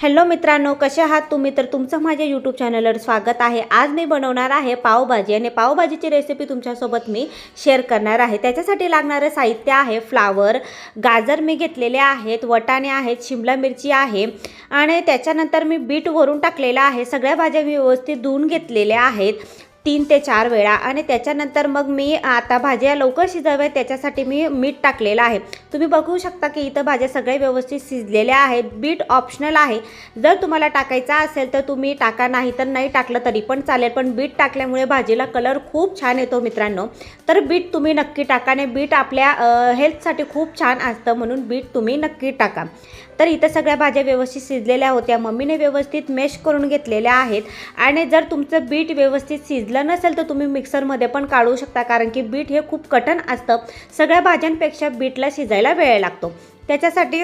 Hello मित्रांनो कसे आहात तुम्ही? तर तुमचं माझ्या यूट्यूब चॅनलवर स्वागत आहे. आज मी बनवणार आहे पावभाजी आणि पावभाजीची रेसिपी तुमच्यासोबत मी शेअर करणार आहे. त्याच्यासाठी लागणारं साहित्य आहे फ्लावर गाजर मी घेतलेले आहेत वटाणे आहेत शिमला मिरची आहे आणि त्याच्यानंतर मी बीट वरून टाकलेलं आहे. सगळ्या भाज्या मी व्यवस्थित धुवून घेतलेल्या आहेत. तीन ते चार वेळा आणि त्याच्यानंतर मग मी आता भाज्या लवकर शिजाव्या त्याच्यासाठी मी मीठ टाकलेलं आहे. तुम्ही बघू शकता की इथं भाज्या सगळ्या व्यवस्थित शिजलेल्या आहेत. बीट ऑप्शनल आहे. जर तुम्हाला टाकायचा असेल तर तुम्ही टाका नाही तर नाही टाकलं तरी पण चालेल. पण बीट टाकल्यामुळे भाजीला कलर खूप छान येतो मित्रांनो. तर बीट तुम्ही नक्की टाका आणि बीट आपल्या हेल्थसाठी खूप छान असतं म्हणून बीट तुम्ही नक्की टाका. तर इथं सगळ्या भाज्या व्यवस्थित शिजलेल्या होत्या. मम्मीने व्यवस्थित मेश करून घेतलेल्या आहेत. आणि जर तुमचं बीट व्यवस्थित शिजलं नसेल तर तुम्ही मिक्सरमध्ये पण काढू शकता. कारण की बीट हे खूप कठण असतं. सगळ्या भाज्यांपेक्षा बीटला शिजायला वेळ लागतो. त्याच्यासाठी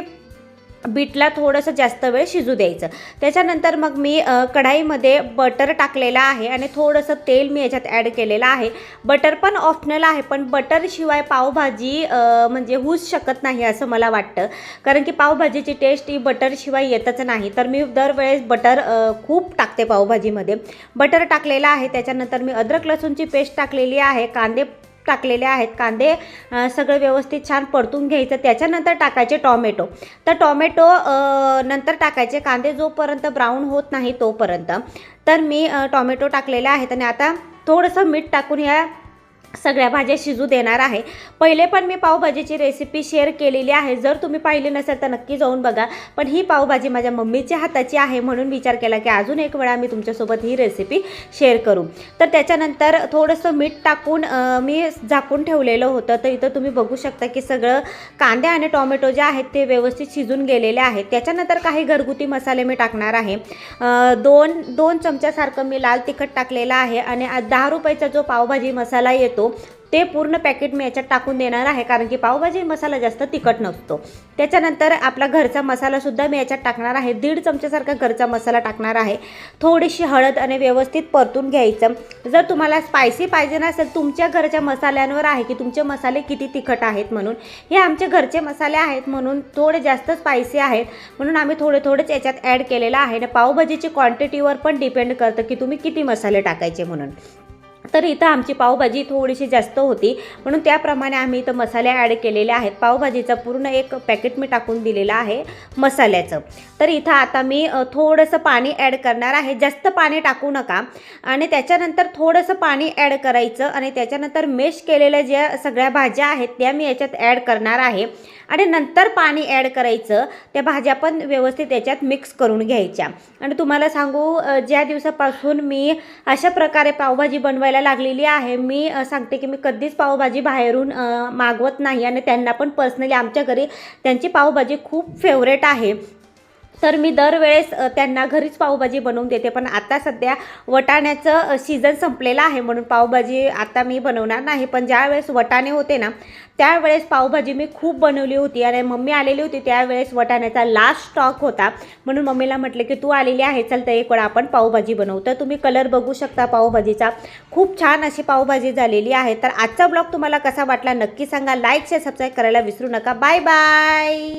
बीटला थोडंसं जास्त वेळ शिजू द्यायचं. त्याच्यानंतर मग मी कढाईमध्ये बटर टाकलेलं आहे आणि थोडंसं तेल मी याच्यात ॲड केलेलं आहे. बटर पण ऑप्शनल आहे पण बटरशिवाय पावभाजी म्हणजे होऊच शकत नाही असं मला वाटतं. कारण की पावभाजीची टेस्ट ही बटरशिवाय येतच नाही. तर मी दरवेळेस बटर खूप टाकते पावभाजीमध्ये. बटर टाकलेलं आहे त्याच्यानंतर मी अद्रक लसूणची पेस्ट टाकलेली आहे कांदे टाकलेले आहेत कांदे. सगळं व्यवस्थित छान परतून घ्यायचं. त्याच्यानंतर टाकायचे टॉमॅटो. तर टॉमॅटो नंतर टाकायचे कांदे जोपर्यंत ब्राऊन होत नाही तोपर्यंत. तर मी टॉमॅटो टाकलेले आहेत आणि आता थोडंसं मीठ टाकून या सगळ्या भाज्या शिजू देणार आहे. पहिले पण मी पावभाजीची रेसिपी शेअर केलेली आहे. जर तुम्ही पाहिली नसेल तर नक्की जाऊन बघा. पण ही पावभाजी माझ्या मम्मीच्या हाताची आहे म्हणून विचार केला की अजून एक वेळा मी तुमच्यासोबत ही रेसिपी शेअर करू. तर त्याच्यानंतर थोडंसं मीठ टाकून मी झाकून ठेवलेलं होतं. तर इथं तुम्ही बघू शकता की सगळं कांदे आणि टॉमॅटो जे आहेत ते व्यवस्थित शिजून गेलेले आहेत. त्याच्यानंतर काही घरगुती मसाले मी टाकणार आहे. दोन दोन चमच्यासारखं मी लाल तिखट टाकलेलं आहे. आणि दहा रुपयाचा जो पावभाजी मसाला येतो ते पूर्ण पॅकेट मी याच्यात टाकून देणार आहे कारण की पावभाजी मसाला जास्त तिखट नसतो. त्याच्यानंतर आपला घरचा मसालासुद्धा मी याच्यात टाकणार आहे. दीड चमच्यासारखा घरचा मसाला टाकणार आहे. थोडीशी हळद आणि व्यवस्थित परतून घ्यायचं. जर तुम्हाला स्पायसी पाहिजे नसेल तुमच्या घरच्या मसाल्यांवर आहे की तुमचे मसाले किती तिखट आहेत म्हणून. हे आमचे घरचे मसाले आहेत म्हणून थोडे जास्त स्पायसी आहेत. म्हणून आम्ही थोडे थोडेच याच्यात ॲड केलेलं आहे. आणि पावभाजीची क्वांटिटीवर पण डिपेंड करतं की तुम्ही किती मसाले टाकायचे म्हणून. तर इथं आमची पावभाजी थोडीशी जास्त होती. म्हणून त्याप्रमाणे आम्ही इथं मसाले ॲड केलेले आहेत. पावभाजीचं पूर्ण एक पॅकेट मी टाकून दिलेलं आहे मसाल्याचं. तर इथं आता मी थोडंसं पाणी ॲड करणार आहे. जास्त पाणी टाकू नका. आणि त्याच्यानंतर थोडंसं पाणी ॲड करायचं आणि त्याच्यानंतर मेश केलेल्या ज्या सगळ्या भाज्या आहेत त्या मी याच्यात ॲड करणार आहे. आणि नंतर पाणी ॲड करायचं. त्या भाज्या पण व्यवस्थित याच्यात मिक्स करून घ्यायच्या. आणि तुम्हाला सांगू ज्या दिवसापासून मी अशा प्रकारे पावभाजी बनवायला लागलेली आहे. मी सांगते की मी कधीच पावभाजी बाहेरून मागवत नाही आणि त्यांना पण पर्सनली आमच्या घरी त्यांची पावभाजी खूप फेवरेट आहे. तर मी दरवेळेस त्यांना घरीच पावभाजी बनवून देते. पण आता सध्या वटाण्याचं सीझन संपलेलं आहे म्हणून पावभाजी आता मी बनवणार नाही. पण ज्यावेळेस वटाणे होते ना त्यावेळेस पावभाजी मी खूप बनवली होती आणि मम्मी आलेली होती. त्यावेळेस वटाण्याचा लास्ट स्टॉक होता. म्हणून मम्मीला म्हटलं की तू आलेली आहे चल तर एक वेळा आपण पावभाजी बनवू. तर तुम्ही कलर बघू शकता पावभाजीचा. खूप छान अशी पावभाजी झालेली आहे. तर आजचा ब्लॉग तुम्हाला कसा वाटला नक्की सांगा. लाईक शेअर सबस्क्राईब करायला विसरू नका. Bye bye